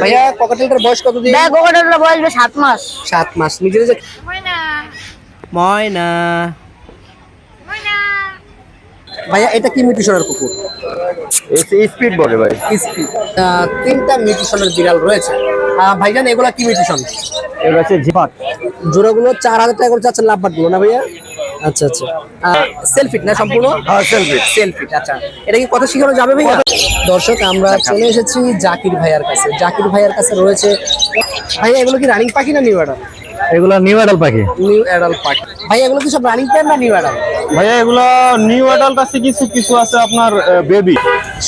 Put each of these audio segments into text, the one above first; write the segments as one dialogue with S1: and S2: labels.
S1: ভাইয়া ককাটেলটার বয়স কত দিন
S2: ব্যাগ কোকাটেলের বয়স বেশ সাত মাস।
S1: সাত মাস। নিজের যে
S2: ময়না।
S1: ময়না। ভাইয়া এটা কি মিউটিশনের কুকুর?
S3: স্পিড বলে ভাই।
S1: স্পিড তিনটা মিউটিশনের বিড়াল রয়েছে। আহ, ভাইজান এগুলা কি মিউটিশন?
S3: এগুলো হচ্ছে জিপাট
S1: জোড়াগুলো চার হাজার টাকা করে চাচ্ছেন লাভবাটগুলো না ভাইয়া? আচ্ছা আচ্ছা। সেলফিট না সম্পূর্ণ?
S3: হ্যাঁ সেলফি
S1: সেলফিট আচ্ছা। এটা কি কথা শিখানো যাবে ভাইয়া? দর্শক আমরা চলে এসেছি জাকির ভাইয়ার কাছে। জাকির ভাইয়ার কাছে রয়েছে ভাইয়া এগুলো কি রানিং পাখি না নিউ অ্যাডাল
S3: এগুলো নিউ অ্যাডাল পাখি।
S1: নিউ অ্যাডাল পাখি। ভাইয়া এগুলো কি সব রানিং প্যান না নিউ অ্যাডাল
S3: ভাইয়া এগুলো নিউ অ্যাডাল্ট আছে কিছু কিছু আছে আপনার বেবি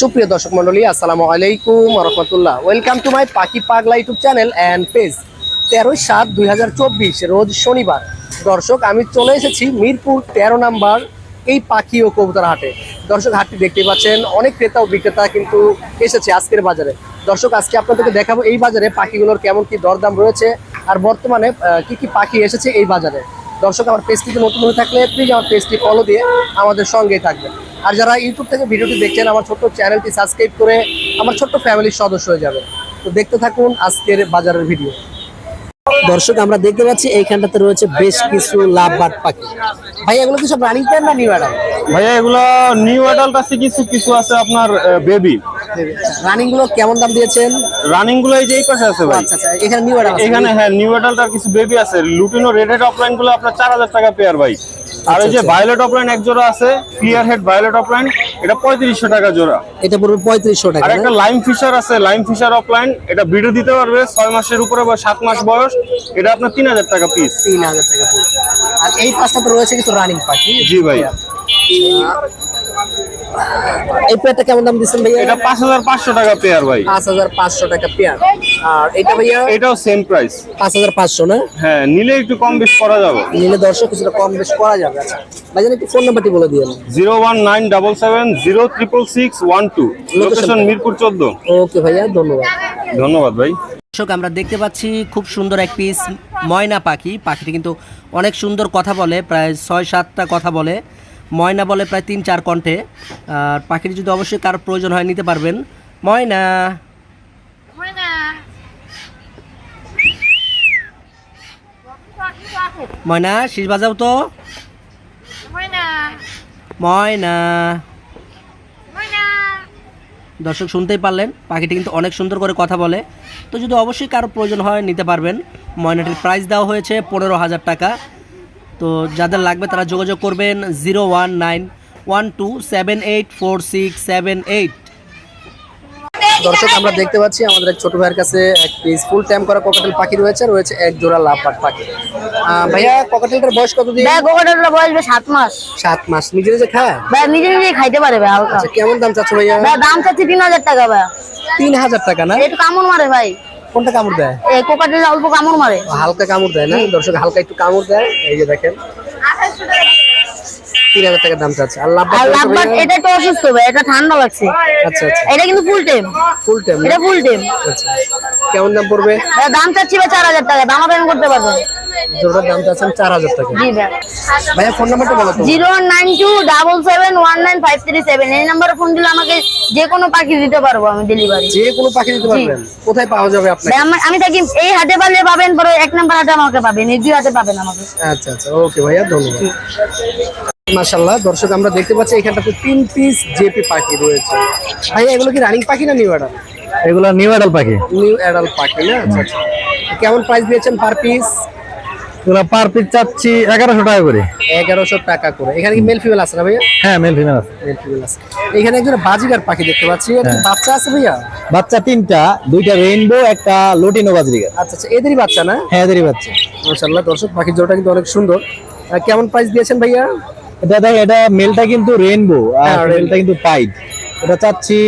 S1: সুপ্রিয় দর্শক মন্ডলী আসসালামু আলাইকুম রহমতুল্লাহ। ওয়েলকাম টু মাই পাখি পাগলা ইউটিউব চ্যানেল অ্যান্ড পেজ তেরোই সাত দুই রোজ শনিবার। দর্শক আমি চলে এসেছি মিরপুর তেরো নাম্বার এই পাখি ও কবুতর হাটে। দর্শক, হাটটি দেখতে পাচ্ছেন, অনেক ক্রেতা ও বিক্রেতা কিন্তু এসেছে আজকের বাজারে। দর্শক, আজকে আপনাদেরকে দেখাবো এই বাজারে পাখিগুলোর কেমন কি দরদাম রয়েছে আর বর্তমানে কি কি পাখি এসেছে এই বাজারে। দর্শক, আমার পেজটিতে নতুন হয়ে থাকলে প্লিজ আমার পেজটি ফলো দিয়ে আমাদের সঙ্গেই থাকবেন। আর যারা ইউটিউব থেকে ভিডিওটি দেখছেন, আমার ছোট্ট চ্যানেলটি সাবস্ক্রাইব করে আমার ছোট্ট ফ্যামিলির সদস্য হয়ে যাবে তো দেখতে থাকুন আজকের বাজারের ভিডিও দর্শক আমরা দেখতে পাচ্ছি এইখানটাতে রয়েছে বেশ কিছু লাভবাট পাখি। ভাই এগুলো কি সব রানিং প্যান না নিউ অ্যাডাল
S3: ভাইয়া এগুলো নিউ অ্যাডাল্ট আছে কিছু কিছু আছে আপনার বেবি
S1: রানিংগুলো কেমন দাম দিয়েছেন?
S3: রানিংগুলো এই যে এই পাশে আছে ভাই।
S1: আচ্ছা আচ্ছা এখানে নিউ
S3: এখানে হ্যাঁ নিউ অ্যাডাল্ট আর কিছু বেবি আছে। লুটিনো রেড হেড অফলাইনগুলো আপনার চার হাজার টাকা পেয়ার ভাই। আর ওই যে
S1: আচ্ছা।
S3: ভায়োলেট অফলাইন এক জোড়া আছে ক্লিয়ার হেড ভায়োলেট অফলাইন এটা পঁয়ত্রিশশো টাকা জোড়া।
S1: এটা পুরো পঁয়ত্রিশশো টাকা
S3: আর একটা লাইম ফিশার আছে লাইম ফিশার অফলাইন এটা ভিডিও দিতে পারবে ছয় মাসের উপরে বা সাত মাস বয়স। এটা আপনার তিন হাজার টাকা পিস
S1: তিন হাজার টাকা পিস আর এই পাঁচটাতে রয়েছে কিছু রানিং পাখি।
S3: জি ভাই।
S1: এই পেয়ারটা কেমন দাম দিচ্ছেন ভাইয়া?
S3: এটা পাঁচ হাজার পাঁচশো টাকা পেয়ার ভাই।
S1: পাঁচ হাজার পাঁচশো টাকা পেয়ার। আর এটা ভাইয়া?
S3: এটাও সেম প্রাইস
S1: পাঁচ হাজার পাঁচশো না?
S3: হ্যাঁ নিলে একটু কম বেশ করা যাবে।
S1: নিলে দর্শক কিছুটা কম বেশ করা যাবে। আচ্ছা ভাইজান একটু ফোন নাম্বারটি বলে দিয়ে
S3: zero one nine double seven zero triple six one two. Location Mirpur চোদ্দ।
S1: ওকে ভাইয়া ধন্যবাদ।
S3: ধন্যবাদ ভাই।
S4: দর্শক আমরা দেখতে পাচ্ছি খুব সুন্দর এক পিস ময়না পাখি। পাখিটি কিন্তু অনেক সুন্দর কথা বলে প্রায় ছয় সাতটা কথা বলে। ময়না বলে প্রায় তিন চার কণ্ঠে। আর পাখিটি যদি অবশ্যই কারোর প্রয়োজন হয় নিতে পারবেন। ময়না।
S2: ময়না।
S4: শীষ বাজাও তো?
S2: ময়না।
S4: দর্শক শুনতেই পারলেন পাখিটি কিন্তু অনেক সুন্দর করে কথা বলে। তো যদি অবশ্যই কারও প্রয়োজন হয় নিতে পারবেন। ময়নাটির প্রাইস দেওয়া হয়েছে পনেরো হাজার টাকা। তো যাদের লাগবে তারা যোগাযোগ করবেন zero one nine one two seven eight four six seven eight.
S1: দর্শক আমরা দেখতে পাচ্ছি আমাদের এক ছোট ভাইয়ের কাছে এক পিস ফুল টাইম করা ককাটেল পাখি রয়েছে রয়েছে এক জোড়া লাভবাট পাখি। ভাইয়া ককাটেলটার বয়স কত দিন
S2: ব্যাগ কোকাটেলের বয়স বেশ সাত মাস।
S1: সাত মাস। নিজে নিজে খায়?
S2: ব্যাগ নিজে নিজে খাইতে পারে ভাই হালকা।
S1: আচ্ছা কেমন দাম চাচ্ছ ভাইয়া?
S2: ভাই দাম চাচ্ছি তিন হাজার টাকা ভাই।
S1: তিন হাজার টাকা না?
S2: একটু কামড় মারে ভাই।
S1: কোনটা কামড় দেয়?
S2: এই অল্প কামড় মারে।
S1: হালকা কামড় দেয় না? দর্শক হালকা একটু কামড় দেয়। এই যে দেখেন। তিন হাজার টাকার দাম চাচ্ছে আর লাভবাট
S2: এটা একটু অসুস্থ ভাই এটা ঠান্ডা লাগছে।
S1: আচ্ছা আচ্ছা।
S2: এটা কিন্তু ফুল টাইম
S1: ফুল টাইম
S2: এটা ফুল টাইম
S1: আচ্ছা। কেমন দাম পড়বে?
S2: দাম চাচ্ছি চার হাজার টাকা। দাম আপনি করতে পারবেন
S1: জোড়ার দাম চাচ্ছেন চার হাজার টাকা। ভাইয়া ফোন নাম্বারটা বলো
S2: zero nine two double seven one nine five three seven. এই নাম্বারে ফোন দিলে আমাকে যে কোনো পাখি দিতে পারব আমি ডেলিভারি
S1: যে কোনো পাখি দিতে পারবেন। কোথায় পাওয়া যাবে আপনাকে?
S2: আমি থাকি এই হাটে পারলে পাবেন পরে এক নাম্বার হাটে আমাকে পাবেন এই দুই হাটে পাবেন আমাকে।
S1: আচ্ছা আচ্ছা। ওকে ভাইয়া ধন্যবাদ। মাশাল্লাহ দর্শক আমরা দেখতে পাচ্ছি এখানটাতে তিন পিস জেপি পাখি রয়েছে। ভাইয়া এগুলো কি রানিং পাখি না নিউ অ্যাডাল
S3: এগুলো নিউ অ্যাডাল পাখি।
S1: নিউ অ্যাডাল পাখি না? আচ্ছা আচ্ছা। কেমন প্রাইস দিয়েছেন পার পিস
S3: এগুলো পার পিস চাচ্ছি এগারোশো টাকা করে।
S1: এগারোশো টাকা করে। এখানে কি মেল ফিমেল আছে না ভাইয়া?
S3: হ্যাঁ মেল ফিমেল আছে।
S1: মেল ফিমেল আছে। এখানে একজন বাজিগার পাখি দেখতে পাচ্ছি। এর বাচ্চা আছে ভাইয়া?
S3: বাচ্চা তিনটা দুইটা রেইনবো একটা লুটিনো বাজরিকা
S1: আচ্ছা আচ্ছা এদেরই বাচ্চা না?
S3: হ্যাঁ এদেরই বাচ্চা।
S1: মাশাল্লাহ দর্শক পাখির জোড়াটা কিন্তু অনেক সুন্দর। কেমন প্রাইস দিয়েছেন ভাইয়া?
S3: এটা দেখ এটা মেলটা কিন্তু রেইনবো
S1: হ্যাঁ,
S3: আর। মেলটা কিন্তু পাইড এটা চাচ্ছি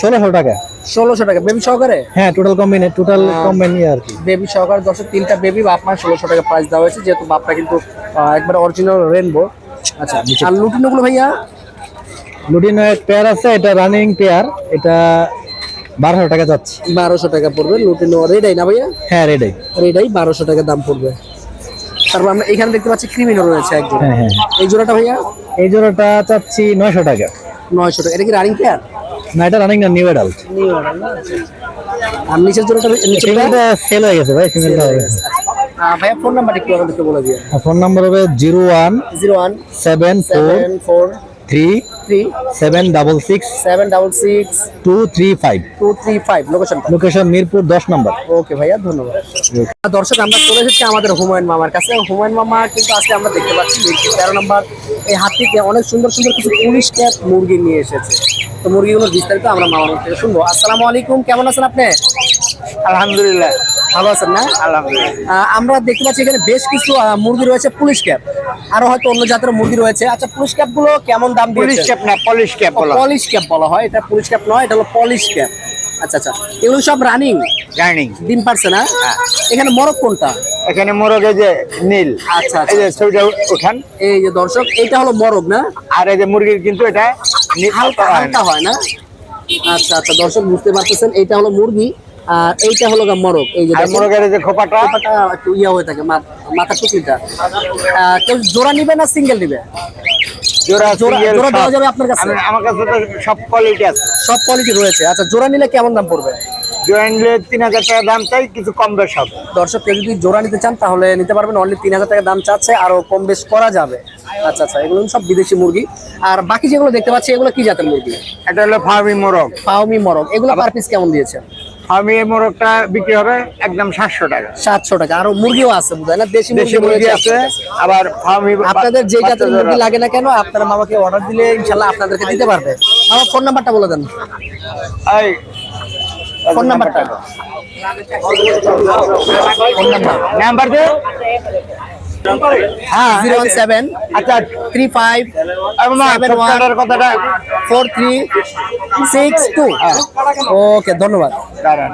S3: ষোলোশো টাকা।
S1: ষোলোশো টাকা। বেবি সহকারে
S3: হ্যাঁ টোটাল কম্বিনে টোটাল কম্বাইন আর কি।
S1: বেবি সহকারে দর্শক তিনটা বেবি বাপ মা ষোলোশো টাকা প্রাইস দেওয়া হয়েছে যেহেতু বাপটা কিন্তু একবার অরিজিনাল রেনবো আচ্ছা আর লুটিনোগুলো ভাইয়া?
S3: লুটিনো এক পেয়ার আছে এটা রানিং পেয়ার এটা বারোশো টাকা যাচ্ছে।
S1: বারোশো টাকা পড়বে লুটিনো রেডাই না ভাইয়া?
S3: হ্যাঁ রেডাই
S1: রেডাই বারোশো টাকা দাম পড়বে। তারপর আমরা এখানে দেখতে পাচ্ছি ক্রিমিনো রয়েছে একজন
S3: হ্যাঁ হ্যাঁ।
S1: এই জোড়াটা ভাইয়া?
S3: এই জোড়াটা চাচ্ছি নয়শো টাকা।
S1: নয়শো টাকা। এটা কি রানিং পেয়ার
S5: না এটা রানিং না নিউ অ্যাডাল্ট
S1: নিউ না? আচ্ছা, আচ্ছা। আর নিচের জন্য
S5: ফিমেলটা সেল হয়ে গেছে ভাই ফিমেলটা হয়ে গেছে।
S1: ভাইয়া ফোন নাম্বার একটু আমাদেরকে বলে দিয়ে
S5: ফোন নাম্বার হবে zero one
S1: zero one
S5: seven four
S1: four
S5: three
S1: three
S5: seven double six
S1: seven double six
S5: two three five
S1: two three five লোকেশনটা
S5: লোকেশন মিরপুর দশ নম্বর
S1: ওকে ভাইয়া ধন্যবাদ। দর্শক আমরা চলে এসেছি আমাদের হুমায়ুন মামার কাছে। হুমায়ুন মামা কিন্তু আজকে আমরা দেখতে পাচ্ছি মিরপুর তেরো নম্বর এই হাতিতে অনেক সুন্দর সুন্দর কিছু পুলিশ ক্যাপ মুরগি নিয়ে এসেছে। তো মুরগিগুলোর বিস্তারিত আমরা মুখ থেকে শুনব। আসসালামু আলাইকুম কেমন আছেন আপনি?
S5: আলহামদুলিল্লাহ।
S1: ভালো আছেন না?
S5: আলহামদুলিল্লাহ।
S1: আমরা দেখতে পাচ্ছি এখানে বেশ কিছু মুরগি রয়েছে পুলিশ ক্যাপ। আরও হয়তো অন্য জাতের মুরগি রয়েছে। আচ্ছা পুলিশ ক্যাপগুলো কেমন দাম
S5: পুলিশ ক্যাপ না পলিশ ক্যাপ বলা
S1: পলিশ ক্যাপ বলা হয়। এটা পুলিশ ক্যাপ নয় এটা হলো পলিশ ক্যাপ। আচ্ছা আচ্ছা। এগুলো সব রানিং
S5: রানিং
S1: ডিম পারছে না? এখানে মরক কোনটা?
S5: এখানে মোরগে যে নীল।
S1: আচ্ছা
S5: এই যে
S1: আচ্ছা
S5: ছবিটা উঠান।
S1: এই যে দর্শক এইটা হলো মরগ না?
S5: আর এই যে মুরগির কিন্তু এটা
S1: হালকা হালকা হয় না? আচ্ছা আচ্ছা দর্শক বুঝতে পারতেছেন এটা হলো মুরগি আর এইটা হলো এই যে
S5: যে খোপাটা?
S1: ব্যাপারটা একটু ইয়া হয়ে থাকে মা- মাথা টুকরিটা। আহ, কেউ জোড়া নিবে না সিঙ্গেল নিবে?
S5: জোড়া
S1: জোড়া
S5: single
S1: দেওয়া যাবে আপনার কাছে?
S5: আমার কাছে সব কোয়ালিটি আছে।
S1: সব কোয়ালিটি রয়েছে। আচ্ছা জোড়া নিলে কেমন দাম পড়বে?
S5: জোড়া নিলে তিন হাজার টাকা দাম চাই কিছু কম বেশ হবে।
S1: দর্শক কেউ যদি জোড়া নিতে চান তাহলে নিতে পারবেন অনলি তিন হাজার টাকা দাম চাচ্ছে আরও কম বেশ করা যাবে। আচ্ছা আচ্ছা এগুলো সব বিদেশি মুরগি। আর বাকি যেগুলো দেখতে পাচ্ছি এগুলো কি জাতের মুরগি?
S5: এটা হলো ফার্মি মোরগ।
S1: ফাউমি মরগ। এগুলো পার পিস কেমন দিয়েছে?
S5: ফার্মি মোরগটা বিক্রি হবে একদম সাতশো টাকা।
S1: সাতশো টাকা। আরও মুরগিও আছে বুঝায় না? দেশি
S5: মুরগি আছে আবার
S1: আপনাদের যে জাতের মুরগি লাগে না কেন আপনারা মামাকে অর্ডার দিলে ইনশাল্লাহ আপনাদেরকে দিতে পারবে। আমার ফোন নাম্বারটা বলে দেন। ফোন নাম্বারটা। Phone number.
S5: নাম্বার দে। হ্যাঁ।
S1: Zero one seven.
S5: আচ্ছা
S1: থ্রি ফাইভ
S5: কথাটা
S1: four three six two. Okay ধন্যবাদ।
S5: দাঁড়ান।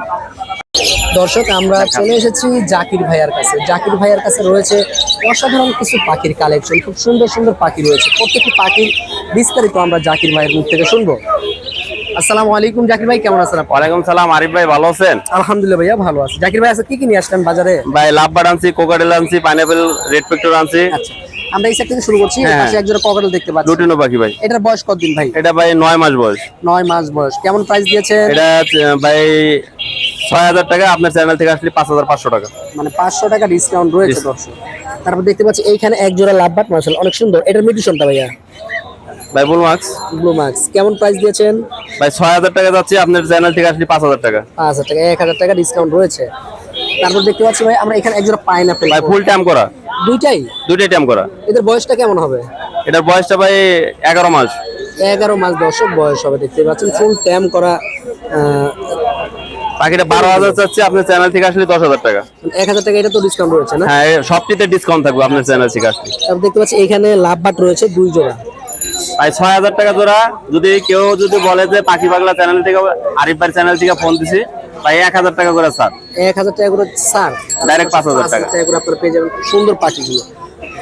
S1: দর্শক আমরা চলে এসেছি জাকির ভাইয়ার কাছে। জাকির ভাইয়ার কাছে রয়েছে অসাধারণ কিছু পাখির কালেকশন খুব সুন্দর সুন্দর পাখি রয়েছে। প্রত্যেকটি পাখির বিস্তারিত আমরা জাকির ভাইয়ের মুখ থেকে শুনব। আসসালামু আলাইকুম জাকির ভাই কেমন আছেন
S6: ওয়ালাইকুম সালাম আরিফ ভাই ভালো আছেন?
S1: আলহামদুলিল্লাহ ভাইয়া ভালো আছে। জাকির ভাই আছে কি কি নিয়ে আসলেন বাজারে?
S6: ভাই লাভবার্ড আনছি কোকাডেল আনছি পাইনাপেল রেড পেক্টর আনছি।
S1: আচ্ছা আমরা এই সাইড থেকে শুরু করছি
S6: হ্যাঁ।
S1: পাশে একজোড়া ককাটেল দেখতে পাচ্ছি।
S6: লুটিনো পাখি ভাই।
S1: এটার বয়স কতদিন ভাই?
S6: এটা ভাই নয় মাস বয়স।
S1: নয় মাস বয়স। কেমন প্রাইস দিয়েছেন?
S6: এটা ভাই ছয় হাজার টাকা আপনার চ্যানেল থেকে আসলে পাঁচ হাজার পাঁচশো টাকা।
S1: মানে পাঁচশো টাকা ডিসকাউন্ট রয়েছে দর্শক। তারপর দেখতে পাচ্ছি এইখানে এক জোড়া লাভবাট মার্শাল অনেক সুন্দর। এটার মিউটিশনটা ভাইয়া?
S6: ভাই বুল মার্কস
S1: ব্লু মার্কস কেমন প্রাইস দিয়েছেন?
S6: ভাই ছয় হাজার টাকা যাচ্ছে আপনার চ্যানেল থেকে আসলে পাঁচ হাজার টাকা।
S1: পাঁচ হাজার টাকা এক হাজার টাকা ডিসকাউন্ট রয়েছে। তারপর দেখতে পাচ্ছি ভাই আমরা এখানে এক জোড়া পাইনাপেল
S6: ভাই ফুল টাইম করা।
S1: দুইটাই?
S6: দুইটাই টাইম করা।
S1: এদের বয়সটা কেমন হবে?
S6: এটার বয়সটা ভাই এগারো মাস।
S1: এগারো মাস দর্শক বয়স হবে দেখতে পাচ্ছেন। ফুল ট্যাম করা
S6: পাখিটা বারো হাজার চাচ্ছে আপনার চ্যানেল থেকে আসলে দশ হাজার টাকা।
S1: এক হাজার টাকা এটা তো ডিসকাউন্ট রয়েছে না?
S6: হ্যাঁ সবটিতে ডিসকাউন্ট থাকবে আপনার চ্যানেল থেকে আসলে।
S1: দেখতে পাচ্ছি এখানে লাভবাট রয়েছে দুই জোড়া।
S6: ভাই ছয় হাজার টাকা জোড়া। যদি কেউ যদি বলে যে পাখি পাগলা চ্যানেল থেকে আরিফ ভাই চ্যানেল থেকে ফোন দিছি ভাই এক হাজার টাকা করে স্যার
S1: এক হাজার টাকা করে স্যার
S6: Direct 5,000 টাকা।
S1: টাকা আপনারা পেয়ে যাবেন সুন্দর পাখিগুলো।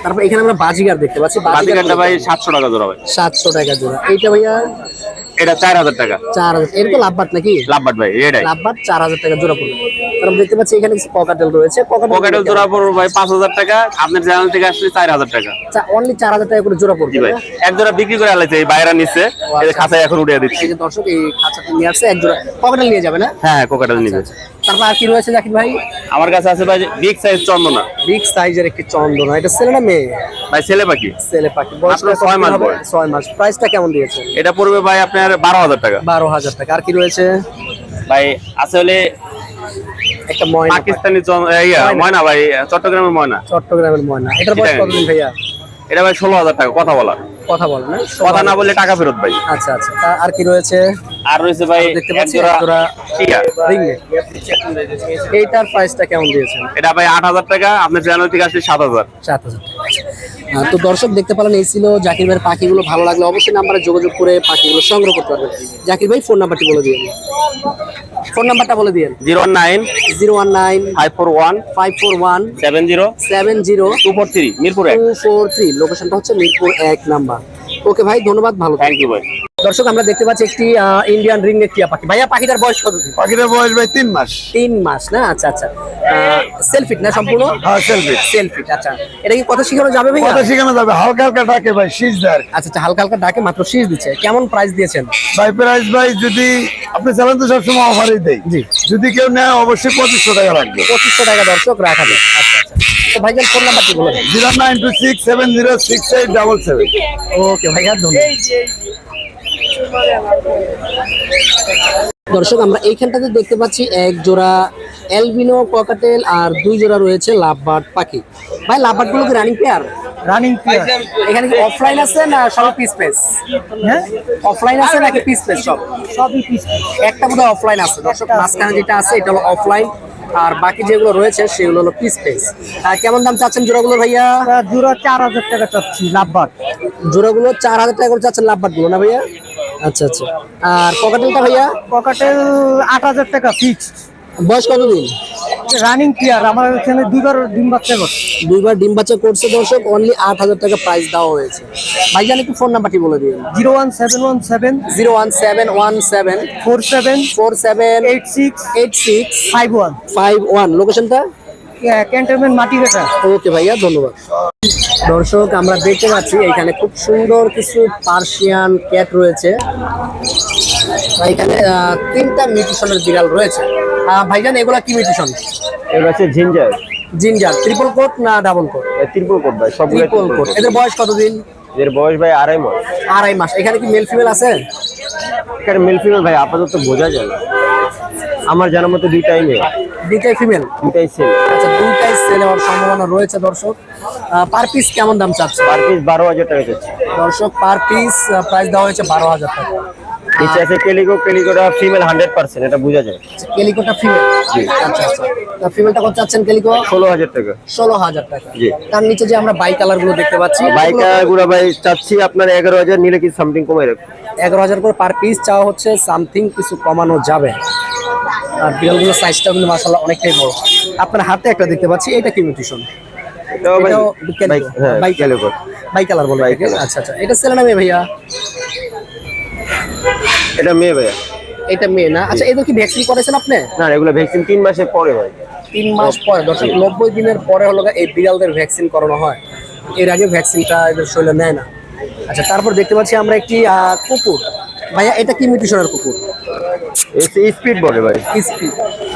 S1: তারপর এখানে আমরা বাজিগার দেখতে পাচ্ছি।
S6: বাজিকারটা ভাই সাতশো টাকা জোড়া ভাই।
S1: সাতশো টাকা জোড়া। এইটা ভাইয়া
S6: এটা চার হাজার টাকা।
S1: চার হাজার এটা তো লাভবাট নাকি?
S6: লাভবাট ভাই এটাই।
S1: লাভবাট চার হাজার টাকা জোড়া পড়বে। তারপর দেখতে পাচ্ছি এখানে কিছু পকাটেল রয়েছে।
S6: পকেটেল জোড়া পড়ব ভাই পাঁচ হাজার টাকা আপনার চ্যানেল থেকে আসলে চার হাজার টাকা।
S1: অনলি চার হাজার টাকা করে জোড়া পড়বে
S6: ভাই। এক জোড়া বিক্রি করে আলাইছে এই বাইরা নিচ্ছে এই যে খাঁচায় এখন উঠিয়ে দিচ্ছি।
S1: এই যে দর্শক এই খাঁচাটা নিয়ে আসছে এক জোড়া পকেটেল নিয়ে যাবে না?
S6: হ্যাঁ কোকাটেল নিবে
S1: তারপর আর কি রয়েছে জাকির ভাই?
S6: আমার কাছে আছে ভাই বিগ সাইজ চন্দনা।
S1: বিগ সাইজের একটি চন্দনা। এটা ছেলে না মেয়ে?
S6: ভাই ছেলে পাখি।
S1: ছেলে পাখি।
S6: মাত্র ছয় মাস
S1: হবে?
S6: বয়স।
S1: ছয় মাস। প্রাইসটা কেমন দিয়েছে?
S6: এটা পড়বে ভাই আপনার বারো হাজার টাকা।
S1: বারো হাজার টাকা। আর কি রয়েছে?
S6: ভাই আছে হলে
S1: একটা ময়না
S6: পাকিস্তানি ময়না। ভাই চট্টগ্রামের ময়না।
S1: চট্টগ্রামের ময়না। এটার বয়স কতদিন ভাইয়া?
S6: এটা ভাই ষোলো হাজার টাকা কথা বলা
S1: কথা বলে না
S6: কথা না বললে টাকা ফেরত ভাই।
S1: আচ্ছা আচ্ছা। আর কি রয়েছে?
S6: আর রয়েছে ভাই
S1: দেখতে পাচ্ছি
S6: জোড়া
S1: এইটার প্রাইসটা কেমন দিয়েছেন?
S6: এটা ভাই আট হাজার টাকা আপনার চ্যানেল থেকে আসলে সাত হাজার।
S1: সাত হাজার টাকা। আহ, তো দর্শক দেখতে পেলেন এই ছিল জাকির ভাইয়ের পাখিগুলো। ভালো লাগলে অবশ্যই নাম্বারে যোগাযোগ করে পাখিগুলো সংগ্রহ করতে পারবেন। জাকির ভাই ফোন নাম্বারটি বলে দিন ফোন নাম্বারটা বলে দিন
S6: zero nine
S1: zero one nine
S6: five four one
S1: five four one
S6: seven zero
S1: seven zero
S6: two four three Mirpur এক।
S1: Two four three. লোকেশনটা হচ্ছে মিরপুর এক নাম্বার। ওকে ভাই ধন্যবাদ ভালো
S6: থ্যাংক ইউ ভাই।
S1: দর্শক আমরা দেখতে পাচ্ছি একটি ইন্ডিয়ান রিং নেক টিয়া পাখি। ভাইয়া পাখিটার বয়স কত?
S7: পাখিটার বয়স ভাই তিন মাস।
S1: তিন মাস না? আচ্ছা আচ্ছা। সেলফিট না সম্পূর্ণ?
S7: হ্যাঁ সেলফি
S1: সেলফিট আচ্ছা। এটা কি কথা শিখানো যাবে ভাইয়া?
S7: কত শিখানো যাবে। হালকা হালকা ডাকে ভাই শীষ দেয়
S1: আচ্ছা আচ্ছা হালকা হালকা ডাকে মাত্র শীষ দিচ্ছে। কেমন প্রাইস দিয়েছেন?
S7: ভাই প্রাইস ভাই যদি আপনি চালান তো সবসময় অফারই দেই।
S1: জি।
S7: যদি কেউ নেয় অবশ্যই পঁচিশশো টাকা লাগবে।
S1: পঁচিশশো টাকা দর্শক রাখা যায় আচ্ছা আচ্ছা। তো ভাইজান ফোন নাম্বারটি বলে? দেন
S7: zero nine two six seven zero six eight double seven.
S1: Okay ভাইয়া ধন্যবাদ। দর্শক আমরা এইখানটাতে দেখতে পাচ্ছি এক জোড়া এলবিনো ককাটেল আর দুই জোড়া রয়েছে লাভবার্ড পাখি। ভাই লাভবার্ডগুলো কি রানিং পেয়ার
S7: রানিং
S1: এখানে কি অফলাইন আছে না সব পিস পেস হ্যাঁ? অফলাইন আছে নাকি পিস পেস সব? সবই পিস একটা বোধহয় অফলাইন আছে। দর্শক মাঝখানে যেটা আছে এটা হলো অফলাইন আর বাকি যেগুলো রয়েছে সেগুলো হলো পিস পেস কেমন দাম চাচ্ছেন জোড়াগুলো ভাইয়া?
S7: জোড়া চার হাজার টাকা চাচ্ছি লাভবাদ
S1: জোড়াগুলো চার হাজার টাকা করে চাচ্ছেন লাভবার্ডগুলো না ভাইয়া? আচ্ছা আচ্ছা। আর ককাটেলটা ভাইয়া?
S7: পকেটেল আট হাজার টাকা ফিক্সড
S1: বয়স কতদিন?
S7: রানিং প্লেয়ার আমার এখানে দুইবার ডিম বাচ্চা করছে।
S1: দুইবার ডিম বাচ্চা করছে দর্শক অনলি আট হাজার টাকা প্রাইস দেওয়া হয়েছে। ভাইজান একটু ফোন নাম্বারটি বলে দিন।
S7: Zero one seven one seven
S1: zero one seven one seven
S7: four seven
S1: four seven
S7: eight six
S1: eight six
S7: five one
S1: five one লোকেশনটা
S7: ক্যান্টনমেন্ট মাটিঘাটা
S1: ওকে ভাইয়া ধন্যবাদ। দর্শক আমরা দেখতে পাচ্ছি এখানে খুব সুন্দর কিছু পার্সিয়ান ক্যাট রয়েছে। এখানে আহ, তিনটা মিউটিশনের বিড়াল রয়েছে। আহ, ভাইজান এগুলা কি মিউটিশন?
S8: এগুলো হচ্ছে জিঞ্জার
S1: জিঞ্জার ট্রিপল কোট না ডাবল কোট
S8: ত্রিপুল কোট ভাই সবগুলো
S1: ট্রিপল কোট এদের বয়স কতদিন?
S8: এর বয়স ভাই আড়াই মাস।
S1: আড়াই মাস। এখানে কি মেল ফিমেল আছে?
S8: এখানে মেল ফিমেল ভাই আপাতত বোঝা যায় না। আমার জানার মতো দুইটাই মেয়ে।
S1: দুইটাই ফিমেল
S8: দুইটাই সেল
S1: আচ্ছা দুইটাই সেল হওয়ার সম্ভাবনা রয়েছে দর্শক। পার পিস কেমন দাম চাচ্ছে?
S8: পার পিস বারো হাজার টাকা যাচ্ছে
S1: দর্শক পার পিস প্রাইস দেওয়া হয়েছে বারো হাজার টাকা।
S8: নিচে আছে কেলিগো কেলিগোটা ফিমেল হান্ড্রেড পার্সেন্ট এটা বোঝা যায়।
S1: কেলিকোটা ফিমেল আচ্ছা আচ্ছা। ফিমেলটা কত চাচ্ছেন কেলিকো
S8: ষোলো হাজার টাকা।
S1: ষোলো হাজার টাকা।
S8: জি।
S1: তার নিচে যে আমরা বাই কালারগুলো দেখতে পাচ্ছি
S8: বাইকা গুড়া ভাই চাচ্ছি আপনার এগারো হাজার নিলে কি সামথিং কমে রাখবে?
S1: এগারো হাজার করে পার পিস চাওয়া হচ্ছে সামথিং কিছু কমানো যাবে। আর বিড়ালগুলোর সাইজটা কিন্তু মাসাল্লাহ অনেকটাই বড়। আপনার হাতে একটা দেখতে পাচ্ছি এটা কি মিউটিশন
S8: হ্যাঁ
S1: বাই কালার বলব। আচ্ছা আচ্ছা। এটা ছেলে না মেয়ে ভাইয়া?
S8: এটা মেয়ে ভাইয়া।
S1: এটা মেয়ে না? আচ্ছা এদের কি ভ্যাকসিন করেছেন আপনি?
S8: না এগুলো ভ্যাকসিন তিন মাসের পরে
S1: তিন মাস পরে দর্শক নব্বই দিনের পরে হলো এই বিড়ালদের ভ্যাকসিন করানো হয়। এর আগে ভ্যাকসিনটা এদের শরীরে নেয় না। আচ্ছা তারপর দেখতে পাচ্ছি আমরা একটি কুকুর। ভাইয়া এটা কি মিউটিশনের কুকুর?
S8: স্পিড বলে ভাই।
S1: স্পি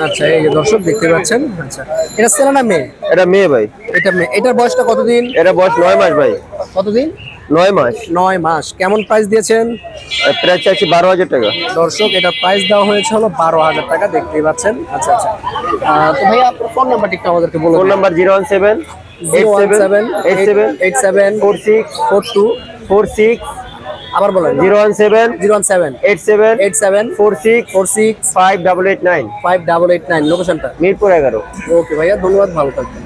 S1: আচ্ছা এই যে দর্শক দেখতে পাচ্ছেন। আচ্ছা এটা ছেলে না মেয়ে?
S8: এটা মেয়ে ভাই।
S1: এটা মেয়ে। এটার বয়সটা কতদিন?
S8: এটা বয়স নয় মাস ভাই।
S1: কতদিন?
S8: নয় মাস।
S1: নয় মাস। কেমন প্রাইস দিয়েছেন?
S8: প্রায় চাচ্ছি বারো হাজার টাকা।
S1: দর্শক এটা প্রাইস দেওয়া হয়েছে হলো বারো হাজার টাকা দেখতেই পাচ্ছেন। আচ্ছা আচ্ছা। তো ভাইয়া আপনার ফোন নাম্বারটি একটু আমাদেরকে বলুন
S8: phone number zero one seven
S1: one seven
S8: eight seven
S1: eight seven
S8: four six
S1: four two
S8: four six
S1: আবার বলেন।
S8: Zero one seven
S1: zero one seven.
S8: Eight seven
S1: eight seven.
S8: Four six
S1: four six.
S8: Five double eight nine.
S1: Five double eight nine. লোকেশনটা?
S8: মিরপুর এগারো।
S1: ওকে ভাইয়া ধন্যবাদ ভালো থাকবেন।